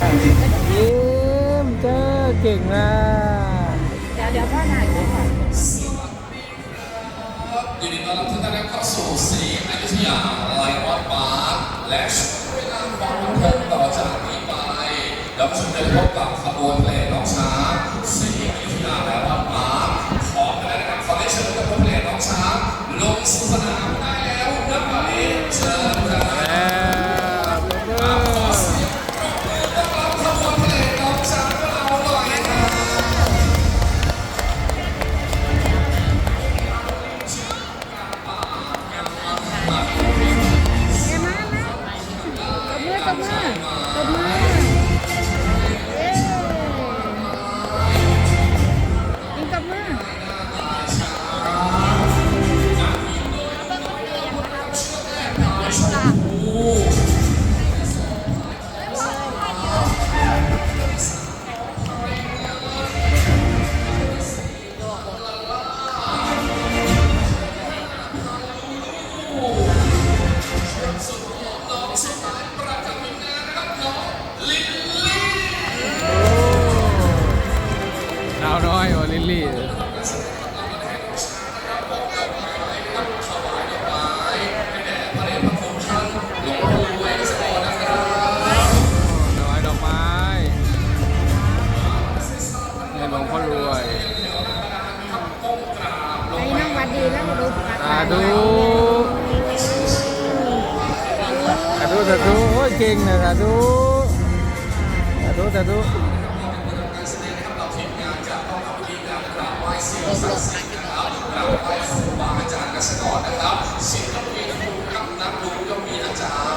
ยิ้มเจ้าเก่งมากเดี๋ยวเดี๋ยวพ่อถ่ายรูปก่อนยินดีต้อนรับทุกท่านเข้าสู่สีอยุธยาไลออนบาร์และช่วงเวลาความบันเทิงต่อจากนี้ไปเราจะได้พบกับขบวนเพลงน้องช้างสีอยุธยาไลออนบาร์ขอกันเลยนะครับขอได้เชิญขบวนเพลงน้องช้างลงสู่สนามได้แล้วนักบอลเองเชิญ รย์กษกรนะครับศิลปินผู้กำนักดูก็มีอาจารย์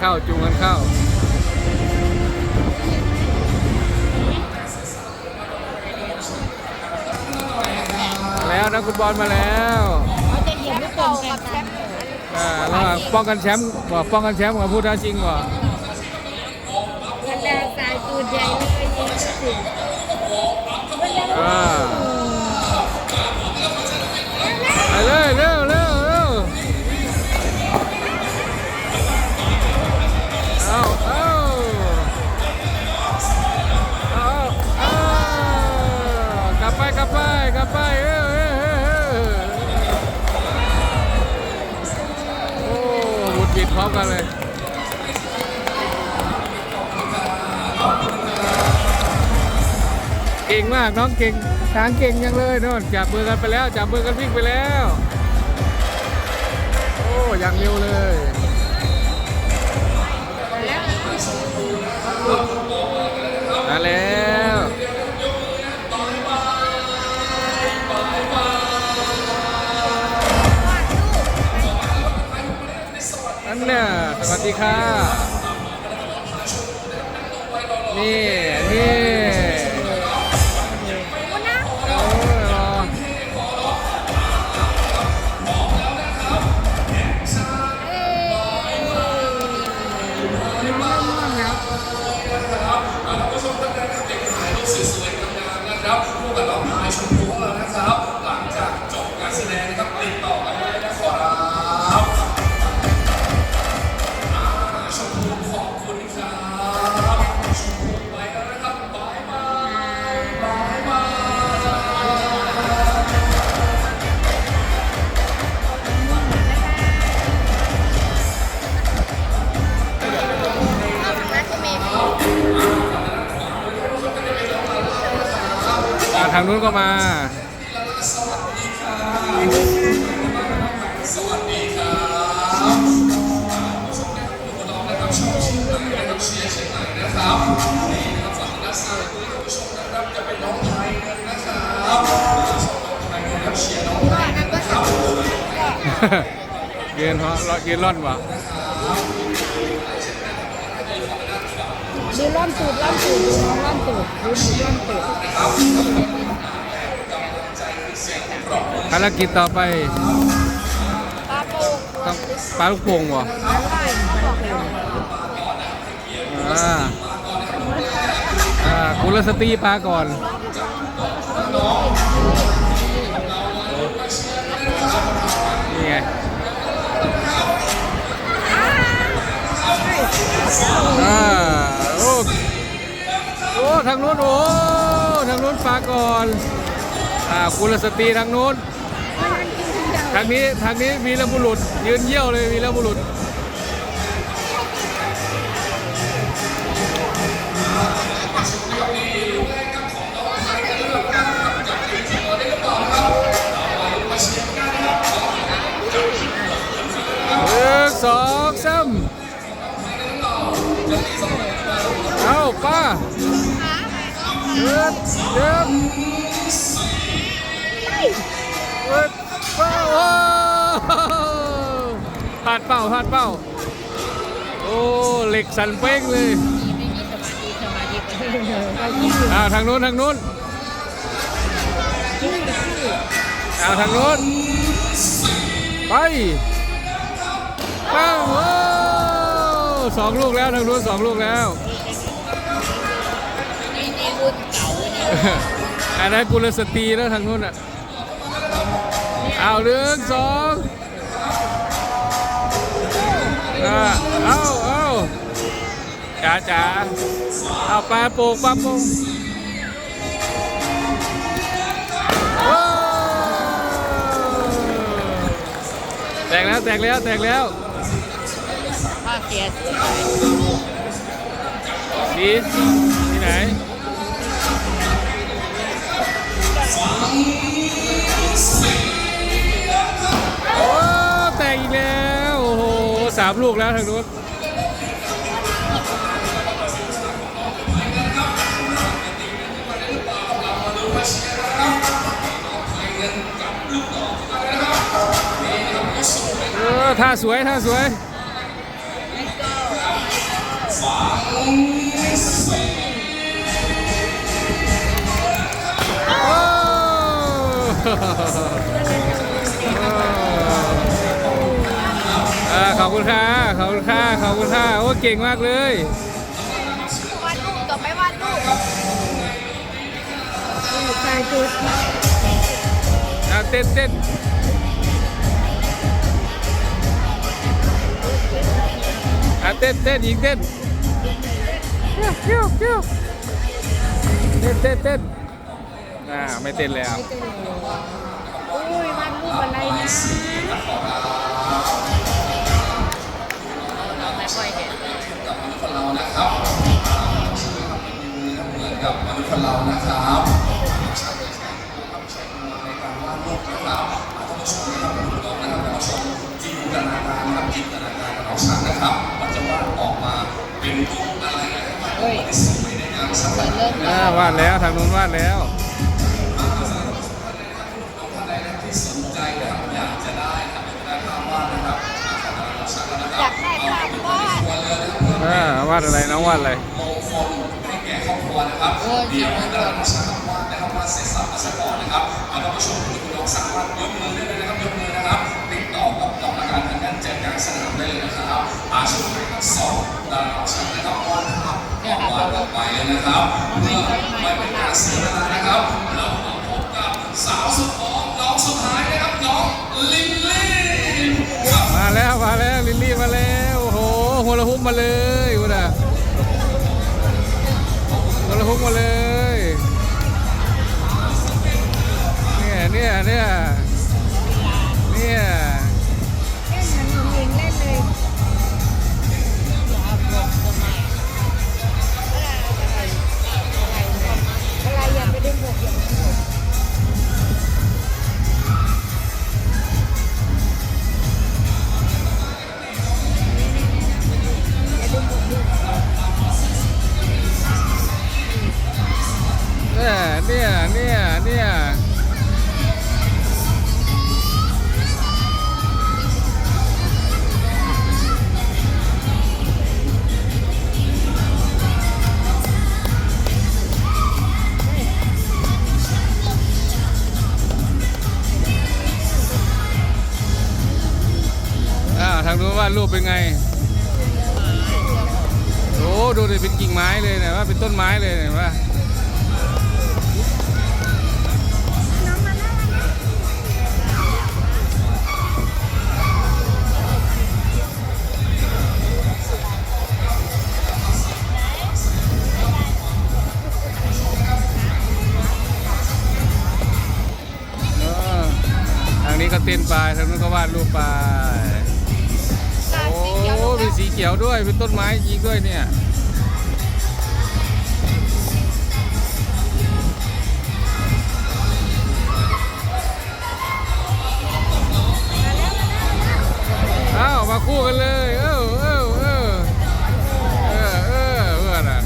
เข้าจูงกันเข้าแล้วนักฟุตบอลมาแล้วจะเหยียบลูกโป่งแข่งกันอ่าระหว่างป้องกันแชมป์ว่าป้องกันแชมป์กับผู้ท้าชิงว่ากันแดงสายตูดใหญ่เลยยิงถึงอ่าไปเลยเร็ว ไปเออโอ้หมุดบิดพร้อมกันเลยเก่งมากน้องเก่งช้างเก่งยังเลยโน่นจับมือกันไปแล้วจับมือกันวิ่งไปแล้ว โอ้ยังเร็วเลย ดีค่ะ นี่ นี่ะครับชอบเชียงใหม่นะครับเชียร์เชียงใหม่นะครับนี่นะครับฝั่งด้านซ้ายนี้คุณผู้ชมนะครับจะเป็นน้องไทยกันนะครับชอบน้องไทยนะครับเชียร์น้องไทยกันนะครับยืนเหรอยืนร่อนวะอดูล้อมตูดล้อมตูดดูน้องล้อมตูดดูหนูล้อมตูด ภารกิจต่อไปปลาโป่งต้องปลาลูกโป่งวะปลาไหลบอกเลยอ่าอ่ากุลสตรีปลาก่อนนี่ไงอ่าโอ้โอ้ทางนู้นโอ้ทางนู้นปลาก่อนอ่ากุลสตรีทางนู้น ทางนี้ทางนี้วีรบุรุษยืนเยี่ยวเลยวีรบุรุษ ลาดเป้าพลาดเป้า โอ้เหล็กสันเป้งเลยอ่าทางนู้นทางนู้นอ่าทางนู้นไปป้าโอ้สองลูกแล้วทางนู้นสองลูกแล้วนี่นี่รุ่นเก่าเนี่ยอันนั้นกุลสตรีแล้วทางนู้นอะเอาหนึ่งสอง อ่าเอาเอาจ๋าจ๋าเอาปลาป่งปลาป่งโอ้แตกแล้วแตกแล้วแตกแล้วป้าเสียดีที่ไหนโอ้แตกอีกแล้ว สามลูกแล้วทางนู้นเออท่าสวย ท่าสวยโอ้ อ่าขอบคุณค่ะขอบคุณค่ะขอบคุณค่ะโอ้เก่งมากเลย วาดรูปต่อไปวาดรูปใส่จุดอ่าเต้นเต้นอ่าเต้นเต้นอีกเต้นเที่ยวเที่ยวเต้นเต้นเต้นอ่าไม่เต้นแล้ว อุ้ยวาดรูปอะไรนะ นเรานะครับเหมือนกับมนุษย์คนเรานะครับใช้ในการวาดรูปนะครับท่านผู้ชมนะครับน้ชมนะครับท่านผู้ชมจินตนาการนะครับจินตนาการกับน้องช้างนะครับมันจะวาดออกมาเป็นรูปอะไรนะครับที่สวยในงานสักแบบเริ่มอ่าวาดแล้วทางนู้นวาดแล้ว ดอะไรน้องวาดอะไรมงคลให้แก่ครอบครัวนครับเดี๋ยวให้เราน้องช้างวาดนะครับวาดเสร็จสับมาสักก่อนนะครับเอาท่านผู้ชมที่คุณน้องสามารถยกมือได้เลยนะครับยกมือนะครับ ติดต่อกับกรรมการทางด้านจัดการสนามได้เลยนะครับอาช่วงนี้ครับสองดาวน้องช้านะครับวาดภาพออกวาดออไปเลยนะครับเพื่อไม่เป็นการเสียเวลานะครับ เรามาพบกับสาวสุดหอมน้องสุดท้ายนะครับน้องลิลลี่มาแล้วมาแล้วลิลลี่มาแล้วโอ้โหหัวละหุ้มมาเลย คุณอะหัวละหุ้มาเลย เนี่ยเนี่ยเนี่ย เป็นต้นไม้เลยเห็นปะนี้ก็เต้นไปทางนู้นก็วาดรูปปลาโอ้มีสีเขียวด้วย เป็นต้นไม้ยีด้วยเนี่ย คู่กันเลย เออเออเออเออเออเพื่อนอะ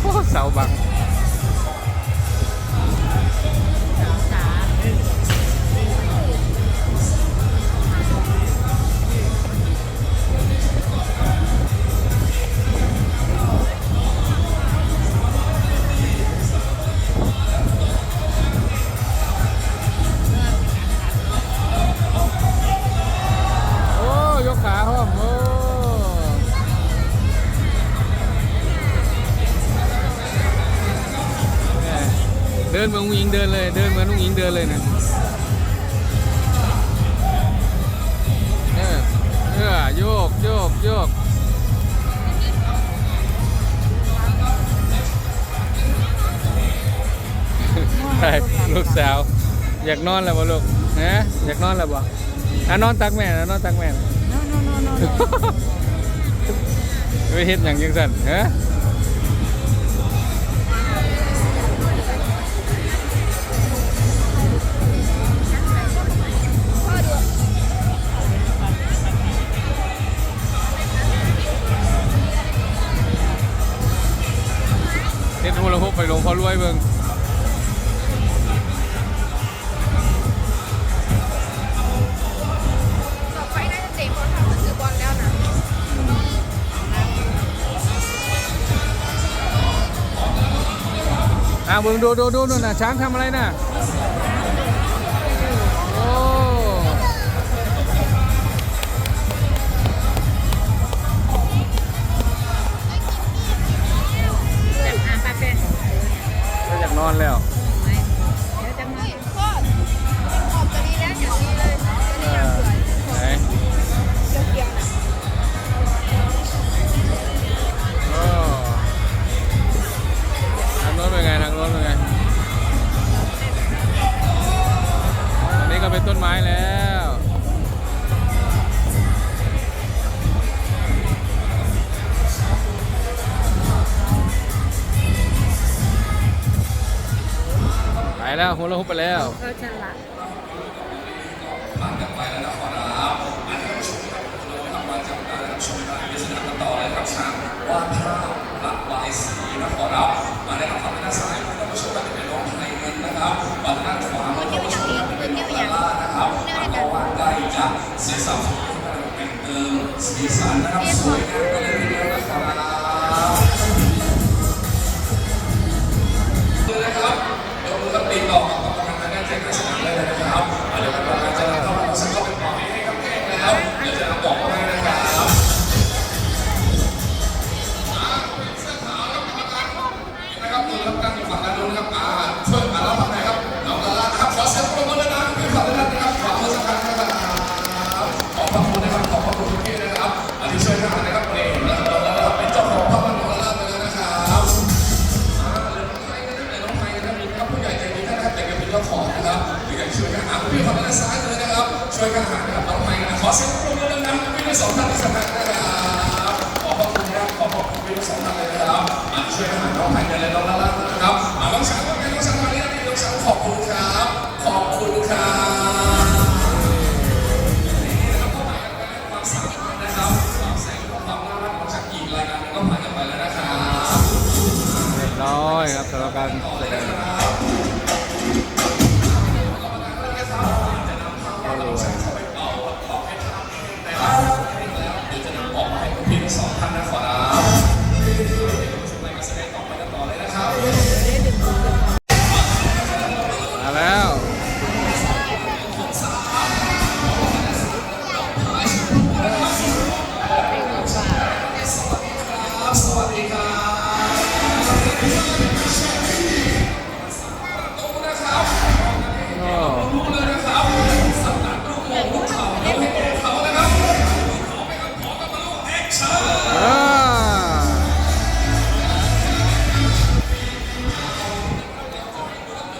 โอ้เสาบัง เดินเหมือนอุ้งอิงเดินเลย เดินเหมือนอุ้งอิงเดินเลยนะเออเออโยกโยกโยกใช่ลูกสาว อยากนอนแล้วบ่ลูกนะอยากนอนแล้วบ่อะนอนตักแม่นอนตักแม่นะ ไปเฮ็ดหยังจังสั่นเฮ้ ไปลงพอรวยเบิงต่อ่จะพรทำสื่อบอลแล้วนะอ่าเบิ่งดูดูดูนู่นน่ะช้างทำอะไรน่ะ อนแล้ว ครับมาแนะนำฝั่งด้านซ้ายท่านผู้ชมอาจจะเป็นน้องไทยเงินนะครับมาด้านขวาท่านผู้ช่อาจจะเป็นน้องไหร่านะครับมาต่อว่าใกล้จะเสียสับสนเป็นเติมสีสันนะครับสวยงามเลย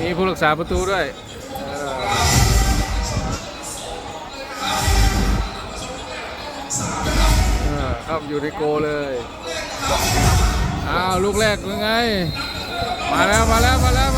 มีผู้รักษาประตูด้วย เข้าอยู่ในโกเลย อ้าว ลูกแรกยังไง มาแล้ว มาแล้ว มาแล้ว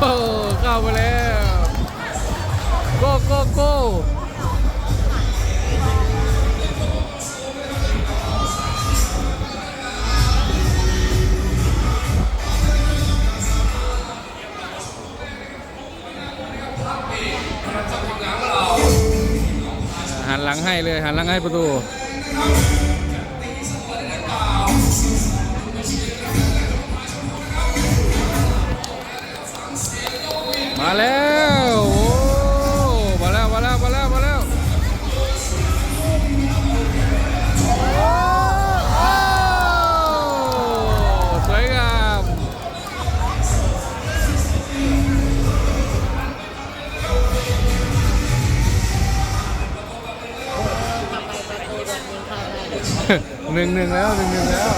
เข้ามาแล้วโก้โก้โก้หันหลังให้เลยหันหลังให้ประตู หนึ่งหนึ่งแล้วหนึ่งหนึ่งแล้ว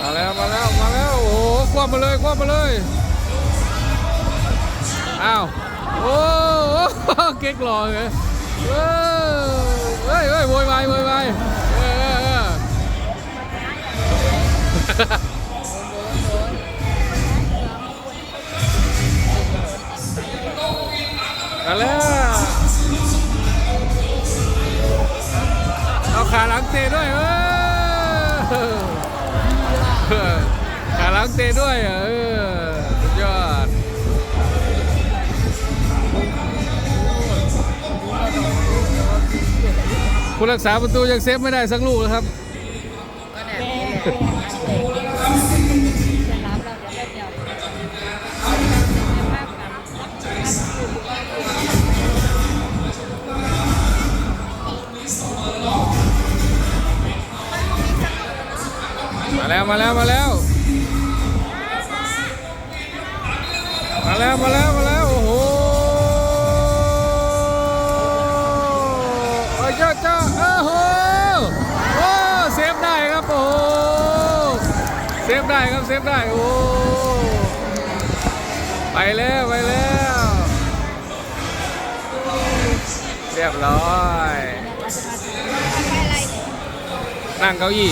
มาแล้วมาแล้วมาแล้วโอ้โหคว้ามาเลยคว้ามาเลยอ้าวโอ้เก๊กหล่อเลย ยเฮ้ยโวยวายโวยวายเออเออเออมาแล้วเอาขาหลังเตะด้วยเออขาหลังเตะด้วยเออ ผู้รักษาประตูยังเซฟไม่ได้สักลูกเลยครับ ก็แบบนี้แหละจะรับเราเดี๋ยวไปเดี๋ยวภาพกันมามาแล้วมาแล้วมาแล้ว มาแล้วมาแล้ว เซฟได้โอ้ไปแล้วไปแล้วเรียบร้อย นั่งเก้าอี้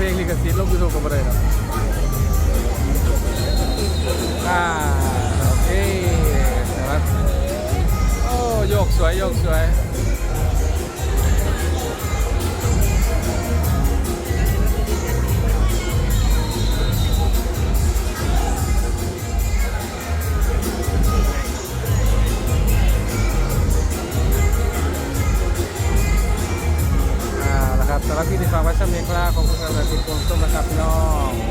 เพลงลิขสิทธิ์ลบยูทูบกันมาเลยเนาะอ่าโอเคนะครับโอ้โยกสวยโยกสวย สำหรับที่ที่ฟังวัชเนียงคลาของคุณกระติกวงส้มนะครับพี่น้อง